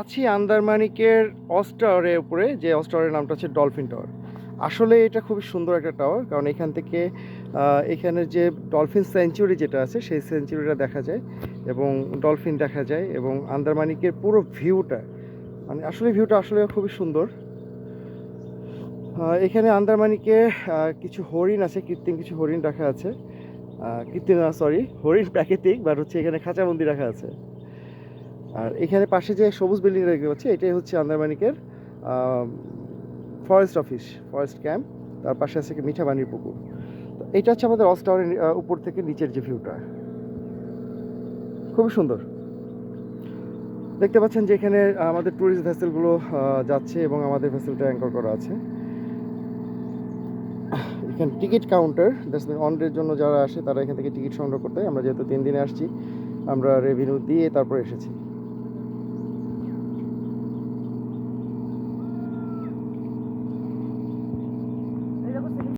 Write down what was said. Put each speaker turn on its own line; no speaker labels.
আছি আন্দারমানিকের অস টাওয়ারের উপরে, যে অস টাওয়ারের নামটা হচ্ছে ডলফিন টাওয়ার। আসলে এটা খুবই সুন্দর একটা টাওয়ার, কারণ এখান থেকে এখানের যে ডলফিন সেঞ্চুরি যেটা আছে, সেই সেঞ্চুরিটা দেখা যায় এবং ডলফিন দেখা যায় এবং আন্দারমানিকের পুরো ভিউটা মানে আসলে ভিউটা আসলে খুবই সুন্দর। এখানে আন্দারমানিকে কিছু হরিণ আছে, কৃত্রিম কিছু হরিণ রাখা আছে। কৃত্রিম সরি হরিণ প্রাকৃতিক বাট হচ্ছে এখানে খাঁচাবন্দি রাখা আছে। আর এখানে পাশে যে সবুজ বিল্ডিং দেখতে পাচ্ছি, এটাই হচ্ছে আন্দারমানিকের ফরেস্ট অফিস ফরেস্ট ক্যাম্প তার পাশে আছে মিঠাবানির পুকুর। তো এটা হচ্ছে আমাদের অস টাওয়ারের উপর থেকে নিচের যে ভিউটা খুবই সুন্দর। দেখতে পাচ্ছেন যে এখানে আমাদের ট্যুরিস্ট ভেসেলগুলো যাচ্ছে এবং আমাদের ভেসেলটা অ্যাঙ্কর করা আছে। এখানে টিকিট কাউন্টার দ্যাটস অনডের জন্য যারা আসে তারা এখান থেকে টিকিট সংগ্রহ করতে। আমরা যেহেতু তিন দিনে আসছি, আমরা রেভিনিউ দিয়ে তারপর এসেছি।